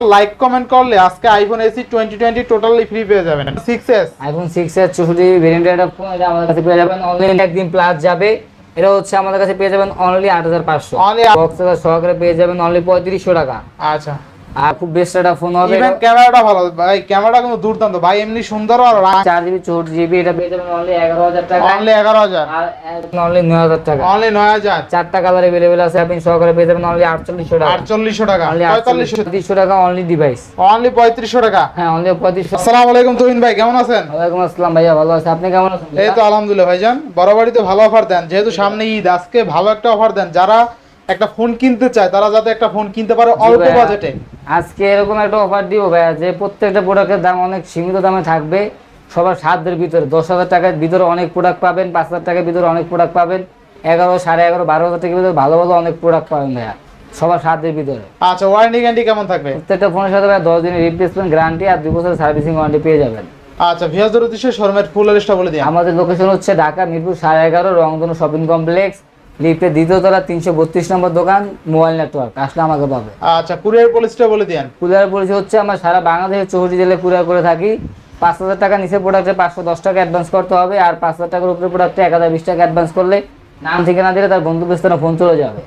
Like comment করলে আজকে iPhone SE twenty twenty totally free পেয়ে যাবেন। সিক্স এস আইফোন সিক্স এর চৌষট্টি ফোন এটা আমাদের কাছে পেয়ে যাবেন। অনলাইন একদিন প্লাস যাবে। এটা হচ্ছে আমাদের কাছে পেয়ে যাবেন অনলি আট হাজার পাঁচশো। অনলি বক্স সহকারে পেয়ে যাবেন অনলি পঁয়ত্রিশশো টাকা। আচ্ছা। আর খুব বেস্ট একটা ফোন হবে। ইভেন ক্যামেরাটা ভালো। ভাই ক্যামেরাটা কিন্তু দুর্দান্ত। ভাই এমনি সুন্দর আর এটা পেয়ে যাবেন অনলি এগারো হাজার টাকা। অনলি এগারো হাজার। আর অনলি নয় হাজার টাকা। অনলি নয় হাজার। চারটা কালার অ্যাভেলেবেল আছে আপনি সহকারে পেয়ে যাবেন অনলি আটচল্লিশশো টাকা। আটচল্লিশশো টাকা। অনলি পঁয়তাল্লিশশো আটচল্লিশশো টাকা অনলি ডিভাইস অনলি পঁয়ত্রিশশো টাকা। হ্যাঁ অনলি পঁয়ত্রিশশো আসসালামু আলাইকুম তুহিন ভাই কেমন আছেন? ওয়ালাইকুম আসসালাম ভাইয়া ভালো আছে আপনি কেমন আছেন এই তো আলহামদুলিল্লাহ ভাইজান। বরাবরই তো ভালো অফার দেন। যেহেতু সামনে ঈদ আজকে ভালো একটা অফার দেন। যারা একটা ফোন কিনতে চায় তারা যাতে একটা ফোন কিনতে পারে অল্প বাজেটে আজকে এরকম একটা অফার দিব ভাইয়া যে প্রত্যেকটা প্রোডাক্টের দাম অনেক সীমিত দামে থাকবে। সবার সাধ্যের ভিতরে দশ হাজার টাকার ভিতরে অনেক প্রোডাক্ট পাবেন পাঁচ হাজার টাকার ভিতরে অনেক প্রোডাক্ট পাবেন। এগারো সাড়ে এগারো বারো হাজার টাকার ভিতরে ভালো ভালো অনেক প্রোডাক্ট পাবেন ভাইয়া সবার সাধ্যের ভিতরে। আচ্ছা ওয়ারেন্টি গ্যারান্টি কেমন থাকবে? প্রত্যেকটা ফোনের সাথে ভাইয়া দশ দিনের রিপ্লেসমেন্ট গ্যারান্টি আর দুই বছরের সার্ভিসিং ওয়ারেন্টি পেয়ে যাবেন। আচ্ছা ভিয়াজুর উদ্দেশ্যে শর্মের ফুল লিস্টটা বলে দিন আমাদের লোকেশন হচ্ছে ঢাকা মিরপুর সাড়ে এগারো রংধনু শপিং কমপ্লেক্স লিফটের দ্বিতীয় তলা তিনশো বত্রিশ নম্বর দোকান মোবাইল নেটওয়ার্ক। আসলে আমাকে পাবে। আচ্ছা কুরিয়ার পলিসিটা বলে দিন কুরিয়ার পলিসি হচ্ছে আমরা সারা বাংলাদেশের চৌষট্টি জেলায় কুরিয়ার করে থাকি। পাঁচ হাজার টাকা নিচে প্রোডাক্টে পাঁচশো দশ টাকা অ্যাডভান্স করতে হবে আর পাঁচ হাজার টাকার উপরে প্রোডাক্টে এক হাজার বিশ টাকা অ্যাডভান্স করলে নাম ঠিকানা দিলে তার বন্ধু স্থানে ফোন চলে যাবে।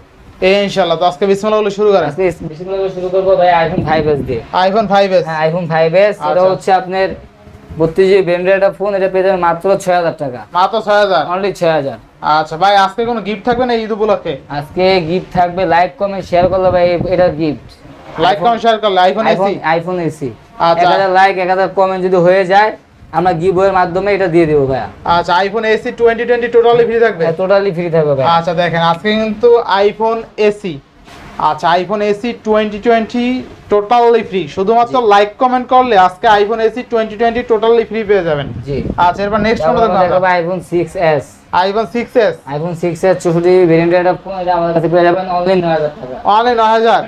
এই ইনশাআল্লাহ। তো আজকে বিসমিল্লাহ বলে শুরু করেন। আজকে করে শুরু করব ভাই আইফোন ফাইভ এস দিয়ে। আইফোন ফাইভ এস হ্যাঁ আইফোন ফাইভ এস এটা আচ্ছা। হচ্ছে আপনার বত্রিশ জিবি ব্র্যান্ডের একটা ফোন এটা পেয়ে যাবেন মাত্র ছয় হাজার টাকা। মাত্র ছয় হাজার। অনলি ছয় হাজার। আচ্ছা ভাই আজকে কোনো গিফট থাকবে না ঈদ উপলক্ষে? আজকে গিফট থাকবে লাইক কমেন্ট শেয়ার করলে ভাই এটা গিফট লাইক কমেন্ট শেয়ার করলে আইফোন এসি আইফোন এসি আচ্ছা। হাজার লাইক এক হাজার কমেন্ট যদি হয়ে যায় আমরা গিভওয়ের মাধ্যমে এটা দিয়ে দেব ভাইয়া। আচ্ছা iPhone SE twenty twenty totally free থাকবে? টোটালি ফ্রি থাকবে ভাই আচ্ছা দেখেন আজকে কিন্তু আইফোন এসি আচ্ছা iPhone SE twenty twenty totally free শুধুমাত্র লাইক কমেন্ট করলে আজকে iPhone SE twenty twenty totally free পেয়ে যাবেন। জি। আচ্ছা এরপর নেক্সট কোনটা দেখাবো iPhone six S iPhone six S iPhone six S চৌষট্টি ভেরিয়েন্টের ফোন এটা আমাদের কাছে পেয়ে যাবেন অনলি নয় হাজার টাকা। অনলি নয় হাজার?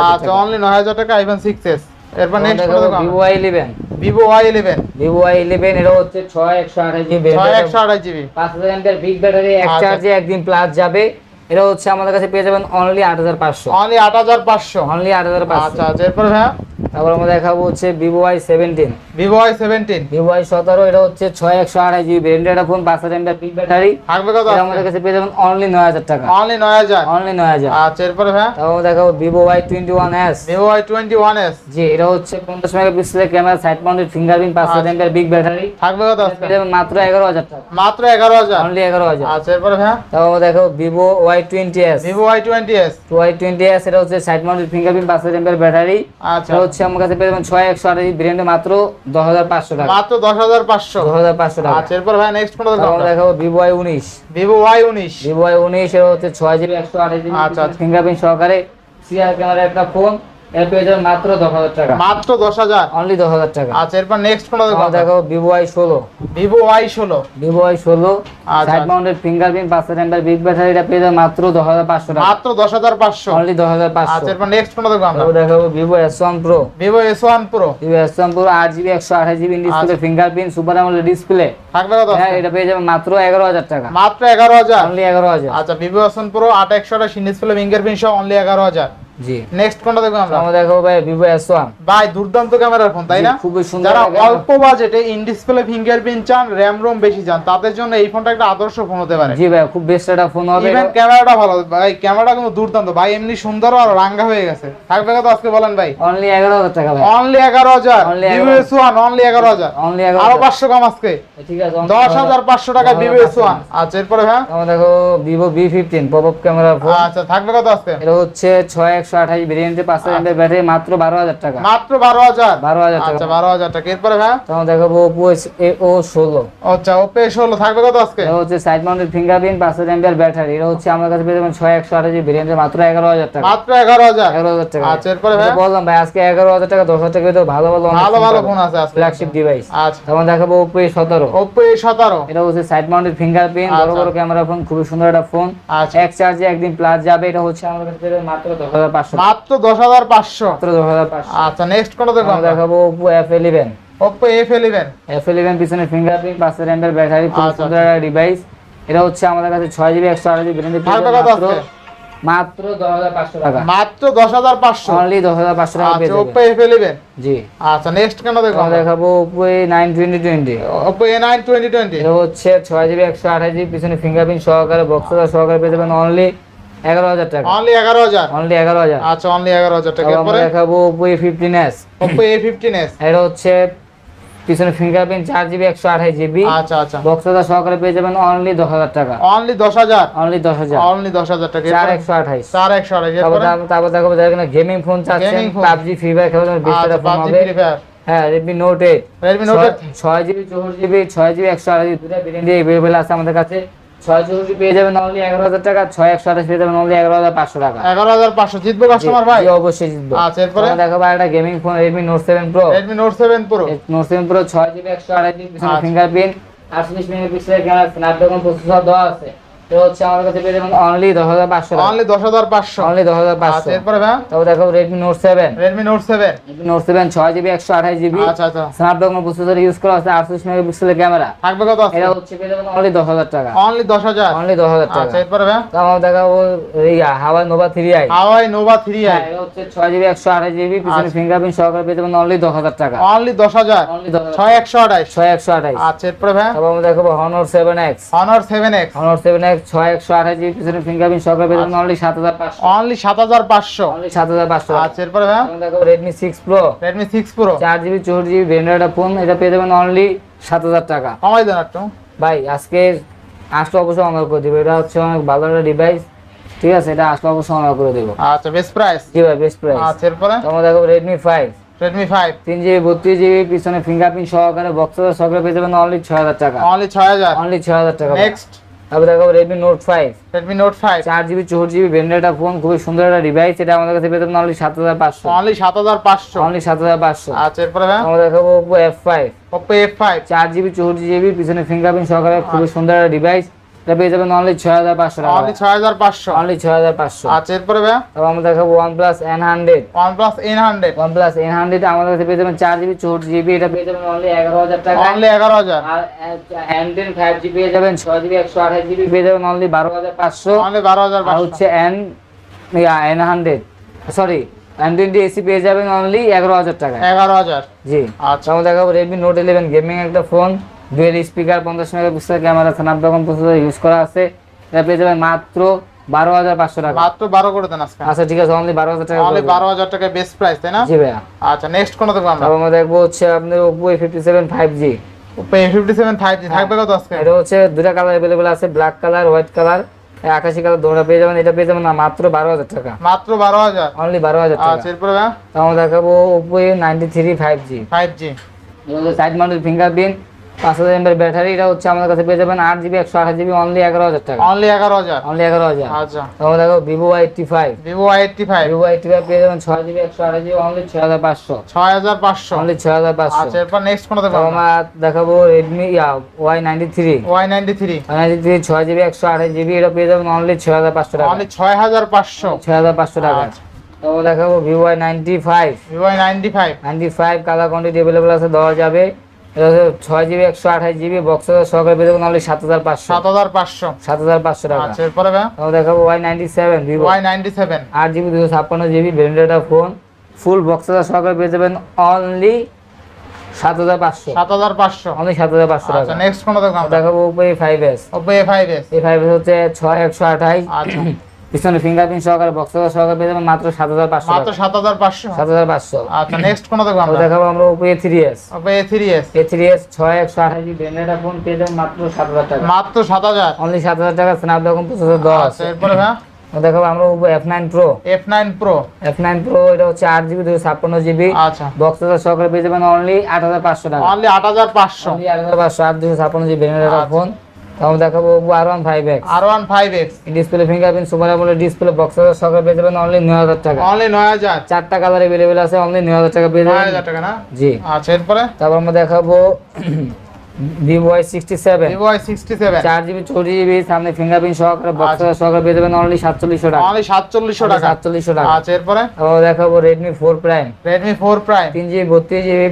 আচ্ছা টাকা। অনলি নয় হাজার টাকা আইফোন সিক্স এস এরপর নেক্সট কোনটা দেখব Vivo I eleven Vivo eleven Vivo I eleven এটা হচ্ছে ছয় একশো আঠাশ জিবি ছয় একশো আঠাশ জিবি পাঁচ হাজার বিগ ব্যাটারি এক আচ্ছা। চার্জে একদিন প্লাস যাবে। এটা হচ্ছে আমাদের কাছে পেয়ে যাবেন অনলি আট হাজার পাঁচশো অনলি আট হাজার পাঁচশো অনলি আট হাজার পাঁচশো আচ্ছা এরপর হ্যাঁ তারপর আমরা দেখাবো হচ্ছে Vivo I seventeen Vivo Y seventeen Vivo I সতেরো এটা হচ্ছে ছয় একশো আঠাশ জিবি ব্র্যান্ডেড ফোন পাঁচ হাজার এমপিআর বিগ ব্যাটারি থাকবে কত? এটা আমাদের কাছে পেয়ে যাবেন অনলি নয় হাজার টাকা। অনলি নয় হাজার? অনলি নয় হাজার। আচ্ছা এরপর হ্যাঁ তারপর আমরা দেখাবো Vivo Y twenty one S Vivo Y twenty one S জি এটা হচ্ছে পঞ্চাশ মেগাপিক্সেলের ক্যামেরা সাইড মাউন্টেড ফিঙ্গারপ্রিন্ট পাঁচ হাজার এমপিআর বিগ ব্যাটারি থাকবে কত? পেয়ে যাবেন মাত্র এগারো হাজার টাকা। মাত্র এগারো হাজার? অনলি এগারো হাজার। আচ্ছা এরপর হ্যাঁ তারপর আমরা দেখাবো Vivo Y twenty S Vivo Y twenty S Y twenty S এটা হচ্ছে সাইড মাউন্টেড ফিঙ্গারপ্রিন্ট পাঁচ হাজার এমপিআর ব্যাটারি আচ্ছা। হচ্ছে আমার কাছে পেয়ে যাবেন ছয় একশো আঠাশ ব্র্যান্ডে মাত্র দশ হাজার পাঁচশো টাকা। মাত্র দশ হাজার পাঁচশো। দশ হাজার পাঁচশো টাকা। আচ্ছা এরপর ভাই নেক্সট কোনটা দেখাবো দেখাবো ভিভো ওয়াই উনিশ। ভিভো ওয়াই উনিশ। ভিভো ওয়াই উনিশ এর হচ্ছে ছয় জিবি একশো আঠাশ জিবি আচ্ছা, আচ্ছা। ফিঙ্গারপ্রিন্ট সহকারে। সিআর ক্যামেরা একটা ফোন এর পেয়ে যাবেন মাত্র দশ হাজার টাকা। মাত্র অনলি আচ্ছা এরপর নেক্সট দেখো। সাইড মাউন্টেড ফিঙ্গারপ্রিন্ট পাঁচ হাজার বিগ ব্যাটারি এটা পেয়ে যাবেন মাত্র দশ হাজার পাঁচশো টাকা। মাত্র দশ হাজার পাঁচশো। অনলি দশ হাজার পাঁচশো। আচ্ছা এরপর নেক্সট কোনটা দেখব আমরা? প্রো ভিভো এস প্রো আট জিবি একশো আঠাশ জিবি ডিসপ্লে আচ্ছা। ফিঙ্গারপ্রিন্ট সুপার ডিসপ্লে থাকবে কত হ্যাঁ এটা পেয়ে যাবেন মাত্র এগারো হাজার টাকা। মাত্র এগারো হাজার? অনলি এগারো হাজার। আচ্ছা ভিভো এস ওয়ান প্রো আট একশো আঠাশ ডিসপ্লে ফিঙ্গারপ্রিন্ট সহ অনলি এগারো হাজার। জি। নেক্সট কোনটা দেখব আমরা? আমরা দেখাবো ভাই ভিভো এস ভাই দুর্দান্ত ক্যামেরার ফোন তাই না? খুবই সুন্দর যারা অল্প বাজেটে ইন ডিসপ্লে ফিঙ্গারপ্রিন্ট চান র্যাম রোম বেশি চান তাদের জন্য এই ফোনটা একটা আদর্শ ফোন হতে পারে। জি ভাই খুব বেস্ট একটা ফোন হবে। ইভেন ক্যামেরাটা ভালো ভাই ক্যামেরাটা কিন্তু দুর্দান্ত। ভাই এমনি সুন্দর আর রাঙ্গা হয়ে গেছে। থাকবে কত আজকে বলেন ভাই? অনলি টাকা ভাই। অনলি ভিভো আরও কম আজকে। ঠিক আছে টাকা ভিভো আচ্ছা এরপরে হ্যাঁ আমরা দেখো ভিভো ক্যামেরা ফোন আচ্ছা থাকবে কত আজকে? এটা হচ্ছে ছয় একশো আঠাশ ভেরিয়েন্টে পাঁচ হাজার ব্যাটারি মাত্র বারো হাজার টাকা। মাত্র বারো হাজার? বারো হাজার টাকা। আচ্ছা বারো হাজার টাকা। এরপরে হ্যাঁ তখন দেখাবো ওপো ও ষোলো। আচ্ছা ওপে ষোলো। থাকবে কত আজকে? এটা হচ্ছে সাইড মাউন্টেড ফিঙ্গারপ্রিন্ট পাঁচ হাজার ব্যাটারি। এটা হচ্ছে আমার কাছে পেয়ে যাবেন ছয় একশো আঠাশ ভেরিয়েন্টে মাত্র এগারো হাজার টাকা। মাত্র এগারো হাজার? এগারো হাজার টাকা। আচ্ছা এরপরে তো হ্যাঁ বললাম ভাই আজকে এগারো হাজার টাকা দশ হাজার টাকা ভালো ভালো ভালো ভালো ফোন আছে ফ্ল্যাগশিপ ডিভাইস আচ্ছা। তখন দেখাবো ওপো এ সতেরো। ওপো এ সতেরো। এটা হচ্ছে সাইড মাউন্টেড ফিঙ্গারপ্রিন্ট বড় আচ্ছা। বড় ক্যামেরা ফোন খুবই সুন্দর একটা ফোন আচ্ছা। এক চার্জে একদিন প্লাস যাবে এটা হচ্ছে আমার কাছে মাত্র দশ হাজার পাঁচশো। মাত্র দশ হাজার পাঁচশো। মাত্র দশ হাজার পাঁচশো। আচ্ছা নেক্সট কোনটা দেখব দেখাবো Oppo F eleven Oppo F eleven F eleven পিছনে ফিঙ্গারপ্রিন্ট পাঁচ হাজার ব্যাটারি ডিভাইস এটা হচ্ছে আমাদের কাছে ছয় জিবি একশো আঠাশ জিবি মাত্র দশ হাজার পাঁচশো টাকা। মাত্র দশ হাজার পাঁচশো। অনলি দশ হাজার পাঁচশো টাকা পেয়ে আচ্ছা যাবেন। ওপো এফ ইলেভেন জি। আচ্ছা নেক্সট কেন দেখো দেখাবো Oppo nine twenty twenty Oppo A nine twenty twenty এটা হচ্ছে ছয় জিবি একশো আঠাশ জিবি পিছনে ফিঙ্গারপ্রিন্ট সহকারে বক্সদার সহকারে পেয়ে যাবেন। অনলি এগারো হাজার টাকা। অনলি এগারো হাজার? অনলি এগারো হাজার। আচ্ছা অনলি এগারো হাজার টাকা। আমরা দেখাবো Oppo A fifteen S Oppo A fifteen S এটা হচ্ছে পিছনে ফিঙ্গারপ্রিন্ট চার জিবি একশো আঠাশ জিবি আচ্ছা আচ্ছা। সহকারে পেয়ে যাবেন অনলি দশ হাজার টাকা। অনলি দশ হাজার? অনলি দশ হাজার। অনলি দশ হাজার টাকা। চার একশো আঠাইশ চার একশো আঠাশ। তারপর দেখাবো যারা কিনা গেমিং ফোন চাচ্ছেন। পাবজি ফ্রি ফায়ার খেলার জন্য বিশ টাকা ফোন হবে। ফ্রি ফায়ার হ্যাঁ Redmi Note eight Redmi Note ছয় জিবি চৌষট্টি জিবি ছয় জিবি একশো আঠাশ দুটা ভেরিয়েন্ট এভেলেবেল আছে আমাদের কাছে। ছয় চৌষট্টি পেয়ে যাবেন অনলি এগারো হাজার টাকা ছয় একশো আঠাশ পেয়ে যাবেন অনলি এগারো হাজার পাঁচশো টাকা। এগারো হাজার পাঁচশো। জিতবো কাস্টমার ভাই? অবশ্যই জিতবো। আচ্ছা, এরপরে? তারপর দেখাবো একটা gaming phone Redmi Note seven pro Redmi Note seven pro Note seven pro ছয় জিবি একশো আঠাশ জিবি পিছনে আচ্ছা। ফিঙ্গারপ্রিন্ট আটচল্লিশ মেগাপিক্সেলের ক্যামেরা স্ন্যাপড্রাগন প্রসেসর দেওয়া আছে। হচ্ছে আমাদের কাছে পেয়ে যাবেন অনলি দশ হাজার পাঁচশো টাকা। অনলি দশ হাজার পাঁচশো। অনলি দশ হাজার পাঁচশো। আচ্ছা ভাই তারপর Redmi Note seven Redmi Note seven Note seven ছয় জিবি একশো আঠাশ জিবি আচ্ছা আচ্ছা। প্রসেসর ইউজ করা আছে আটচল্লিশ মেগাপিক্সেলের ক্যামেরা থাকবে কত আছে? এটা হচ্ছে পেয়ে যাবেন অনলি দশ হাজার টাকা। অনলি দশ হাজার? অনলি দশ হাজার টাকা। আচ্ছা এরপরে ভাই তারপর দেখাবো Huawei Nova three I Huawei Nova three I এটা হচ্ছে ছয় জিবি একশো আঠাশ জিবি পিছনে আচ্ছা। ফিঙ্গারপ্রিন্ট সহকারে পেয়ে যাবেন অনলি দশ হাজার টাকা। অনলি দশ হাজার? অনলি দশ হাজার। ছয় একশো আঠাইশ ছয় একশো আঠাশ। আচ্ছা এরপরে ভাই তারপর আমরা দেখাবো Honor seven X Honor seven X Honor seven X ছয় একশো আঠাশ জিবি পিছনে ফিঙ্গারপ্রিন্ট অনলি সাত হাজার পাঁচশো। অনলি সাত হাজার পাঁচশো। অনলি সাত হাজার পাঁচশো। আচ্ছা এরপরে ভাই Redmi six pro Redmi six pro চার জিবি চৌষট্টি জিবি ব্র্যান্ডেড ফোন এটা পেয়ে যাবেন অনলি সাত হাজার টাকা। কমাই দেন একটু। ভাই আজকে আসলে অবশ্যই অনার করে দেবো। এটা হচ্ছে অনেক ভালো একটা ডিভাইস ঠিক আছে এটা আসলে অবশ্যই অনার করে দেবো। আচ্ছা বেস্ট প্রাইস জি ভাই বেস্ট প্রাইস আচ্ছা এরপরে? তোমরা দেখো রেডমি ফাইভ রেডমি ফাইভ তিন জিবি পিছনে ফিঙ্গারপ্রিন্ট সহকারে বক্সের সহকারে পেয়ে যাবেন অনলি হাজার টাকা। অনলি ছয় হাজার। অনলি টাকা। নেক্সট তারপর দেখো Redmi Note five Redmi Note five চার জিবি চোর জিবি ভেন্ডেটা ফোন খুবই সুন্দর একটা ডিভাইস এটা আমাদের কাছে পেতে যাবেন অনলি সাত হাজার পাঁচশো। অনলি সাত হাজার পাঁচশো। অনলি সাত হাজার পাঁচশো। আচ্ছা এরপরে আমরা দেখাবো Oppo F five Oppo F five চার জিবি চোর জিবি পিছনে ফিঙ্গারপ্রিন্ট সহকারে খুবই সুন্দর একটা ডিভাইস এটা পেয়ে যাবেন অনলি ছয় হাজার পাঁচশো অনলি ছয় হাজার পাঁচশো। অনলি ছয় হাজার পাঁচশো। আচ্ছা এরপরে ভাই তারপর আমরা দেখাবো OnePlus N hundred OnePlus N hundred OnePlus N hundred আমাদের কাছে পেয়ে যাবেন চার জিবি চৌষট্টি জিবি এটা পেয়ে যাবেন অনলি এগারো হাজার টাকা। অনলি এগারো হাজার। আর হ্যান্ডেন ফাইভ জি পেয়ে যাবেন ছয় জিবি একশো আঠাশ জিবি পেয়ে যাবেন অনলি বারো হাজার পাঁচশো। অনলি বারো হাজার আর হচ্ছে N N hundred sorry N twenty SE পেয়ে যাবেন অনলি এগারো হাজার টাকা এগারো হাজার। জি। আচ্ছা। দেখাবো রেডমি নোট ইলেভেন গেমিং একটা ফোন ডুয়েল স্পিকার পঞ্চাশ megapixel camera Snapdragon processor use করা আছে। এটা পেয়ে যাবেন মাত্র বারো হাজার পাঁচশো টাকা। মাত্র বারো করে দেন আজকে। আচ্ছা ঠিক আছে অনলি বারো হাজার টাকা অনলি বারো হাজার টাকা বেস্ট প্রাইস তাই না? জি ভাইয়া। আচ্ছা নেক্সট কোন দেখব আমরা? আমরা দেখব হচ্ছে আপনার Oppo A fifty seven five G Oppo A fifty seven five G থাকবে কত আজকে? এটা হচ্ছে দুটা কালার অ্যাভেলেবেল আছে ব্ল্যাক কালার হোয়াইট কালার আকাশি কালার দুটো পেয়ে যাবেন। এটা পেয়ে যাবেন না মাত্র বারো হাজার টাকা। মাত্র বারো হাজার? অনলি বারো হাজার টাকা। আচ্ছা এরপরে তারপর দেখাবো Oppo A ninety three five G five G side mounted fingerprint পাঁচ হাজার এমএর ব্যাটারি এটা হচ্ছে আমাদের কাছে পেয়ে যাবেন আট জিবি একশো আঠাশ জিবি অনলি এগারো হাজার টাকা। অনলি এগারো হাজার। অনলি এগারো হাজার। আচ্ছা। তারপর দেখো Vivo Y eighty five Vivo Y eighty five Vivo eighty five পেয়ে যাবেন ছয় জিবি একশো আঠাশ জিবি অনলি ছয় হাজার পাঁচশো। ছয় হাজার পাঁচশো। অনলি ছয় হাজার পাঁচশো। আচ্ছা এরপর নেক্সট কোন দেখব আমরা। দেখাবো Redmi Y ninety three Y ninety three ninety three ছয় জিবি একশো আঠাশ জিবি এটা পেয়ে যাবেন অনলি ছয় হাজার পাঁচশো টাকা। অনলি ছয় হাজার পাঁচশো। ছয় হাজার পাঁচশো টাকা। আচ্ছা। দেখাবো Vivo Y ninety five Vivo Y ninety five ninety five colour quantity available আছে দেওয়া যাবে। ছয় জিবি একশো আঠাশ জিবি বক্সের সহকারে পেয়ে যাবেন অনলি সাত হাজার পাঁচশো। সাত হাজার পাঁচশো। সাত হাজার পাঁচশো টাকা। আচ্ছা এরপরে দেখাবো Y ninety seven Vivo Y ninety seven আট জিবি দুশো ছাপ্পান্ন জিবি ব্র্যান্ডেড ফোন ফুল বক্সের সহকারে পেয়ে যাবেন অনলি সাত হাজার পাঁচশো। সাত হাজার পাঁচশো। অনলি সাত হাজার পাঁচশো আচ্ছা টাকা নেক্সট কোন দেখব। Oppo A five S Oppo A five S এই ফাইভ এস হচ্ছে ছয় একশো আঠাশ। আচ্ছা। পিছনে ফিঙ্গারপ্রিন্ট সহকারে বক্সের সহকারে পেয়ে যাবেন মাত্র সাত হাজার পাঁচশো মাত্র সাত হাজার পাঁচশো? সাত হাজার পাঁচশো। আচ্ছা নেক্সট কোন দেখব আমরা? দেখাবো আমরা Oppo A three S Oppo A three S A three S ছয় একশো আঠাশ জিবি ব্র্যান্ডেড ফোন পেয়ে যাবেন মাত্র সাত হাজার টাকা। মাত্র সাত হাজার? অনলি সাত হাজার টাকা স্ন্যাপড্রাগন প্রসেসর দেওয়া আচ্ছা এরপরে ভাই দেখাবো আমরা Oppo F nine pro F nine pro F nine pro এটা হচ্ছে আট জিবি দুশো ছাপ্পান্ন জিবি আচ্ছা। বক্সের সহকারে পেয়ে যাবেন অনলি আট হাজার পাঁচশো টাকা। অনলি আট হাজার পাঁচশো। আট হাজার পাঁচশো আট দুশো ছাপ্পান্ন জিবি ব্র্যান্ডেড আচ্ছা। ফোন তারপর দেখাবো R one five X R one five X display fingerprint super আমলের ডিসপ্লে বক্স সহকারে পেয়ে যাবেন অনলি নয় হাজার টাকা। অনলি নয় হাজার। চারটা কালার অ্যাভেলেবেল আছে অনলি নয় হাজার টাকা পেয়ে নয় যাবেন হাজার টাকা না? জি। আচ্ছা এরপরে? তারপর আমরা দেখাবো জিবি চৌষট্টি জিবি সামনে ফিঙ্গারপ্রিন্ট সহকারে বক্স আচ্ছা। সহকারে পেয়ে যাবেন অনলি সাতচল্লিশশো টাকা। অনলি সাতচল্লিশশো টাকা। সাতচল্লিশশো টাকা। আচ্ছা এরপরে? দেখাবো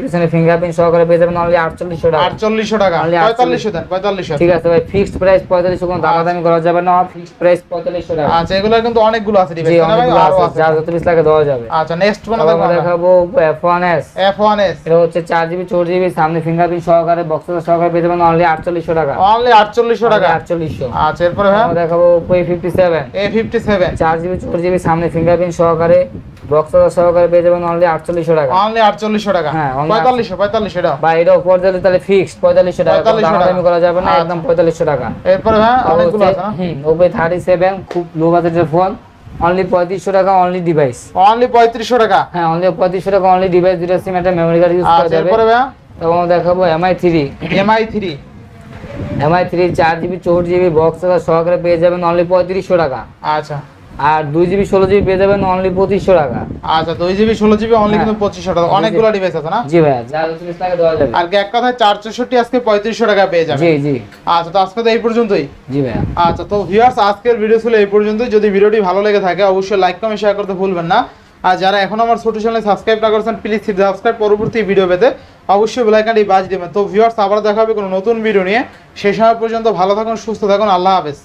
পিছনে ফিঙ্গারপ্রিন্ট সহকারে পেয়ে যাবেন অনলি আটচল্লিশশো টাকা। আটচল্লিশশো টাকা। Only পঁয়তাল্লিশশো দেন পঁয়তাল্লিশশো। ঠিক আছে ভাই ফিক্সড প্রাইস পঁয়তাল্লিশশো কোনো দামাদামি করা যাবে না ফিক্সড প্রাইস পঁয়তাল্লিশশো টাকা। আচ্ছা এগুলো কিন্তু অনেকগুলো আছে জি ডিভাইস ভাই আরও আছে আছে। যার যত দেওয়া যাবে। আচ্ছা নেক্সট কোন দেখাবো F one S F one S এটা হচ্ছে চার জিবি চৌষট্টি জিবি সামনে ফিঙ্গারপ্রিন্ট সহকারে বক্স সহকারে পেয়ে যাবেন অনলি আটচল্লিশশো টাকা। অনলি আটচল্লিশশো টাকা? আটচল্লিশশো। আচ্ছা এরপরে হ্যাঁ? আমরা দেখাবো সেভেন চার জিবি চৌষট্টি জিবি সামনে ফিঙ্গারপ্রিন্ট সহকারে বক্স সহকারে পেয়ে যাবেন অনলি আটচল্লিশশো টাকা। অনলি আটচল্লিশশো টাকা? হ্যাঁ, only পঁয়তাল্লিশশো পঁয়তাল্লিশশো টাকা। বা এটাও পর্যায়ে তাহলে ফিক্সড পঁয়তাল্লিশশো টাকা। কোনো 45 টাকা। দামাদামি করা যাবে না আচ্ছা। একদম পঁয়তাল্লিশশো টাকা। এরপরে হ্যাঁ অনেকগুলো আছে না হুম থার্টি সেভেন খুব লো বাজেটের ফোন অনলি পঁয়ত্রিশশো টাকা অনলি ডিভাইস অনলি পঁয়ত্রিশশো টাকা? হ্যাঁ অনলি পঁয়ত্রিশশো টাকা অনলি ডিভাইস দুটো সিম একটা মেমোরি কার্ড ইউজ করা আচ্ছা যাবে। এরপরে ভাইয়া এবং দেখাবো Mi three Mi three Mi three চার জিবি চৌষট্টি জিবি বক্স সহকারে পেয়ে যাবেন অনলি পঁয়ত্রিশশো টাকা। আচ্ছা। আর দুই জিবি ষোলো জিবি পেয়ে যাবেন অনলি পঁচিশশো টাকা। আচ্ছা দুই জিবি ষোলো জিবি অনলি হ্যাঁ। কিন্তু পঁচিশশো টাকা। অনেকগুলো ডিভাইস আছে না? জি ভাইয়া যা যত পিস দেওয়া যাবে। আর এক কথায় চার চৌষট্টি আজকে পঁয়ত্রিশশো টাকা পেয়ে যাবে জি জি। আচ্ছা তো আজকে তো এই পর্যন্তই। জি ভাইয়া। আচ্ছা তো ভিউয়ার্স আজকের ভিডিও ছিল এই পর্যন্তই। যদি ভিডিওটি ভালো লেগে থাকে অবশ্যই লাইক কমেন্ট শেয়ার করতে ভুলবেন না। আর যারা এখন আমার ছোট চ্যানেল সাবস্ক্রাইব না করেছেন প্লিজ সাবস্ক্রাইব পরবর্তী ভিডিও পেতে অবশ্যই বেলাইকানটি বাজ দেবেন। তো ভিউয়ার্স আবার দেখা হবে কোনো নতুন ভিডিও নিয়ে। সেই সময় পর্যন্ত ভালো থাকুন, সুস্থ থাকুন, আল্লাহ হাফেজ।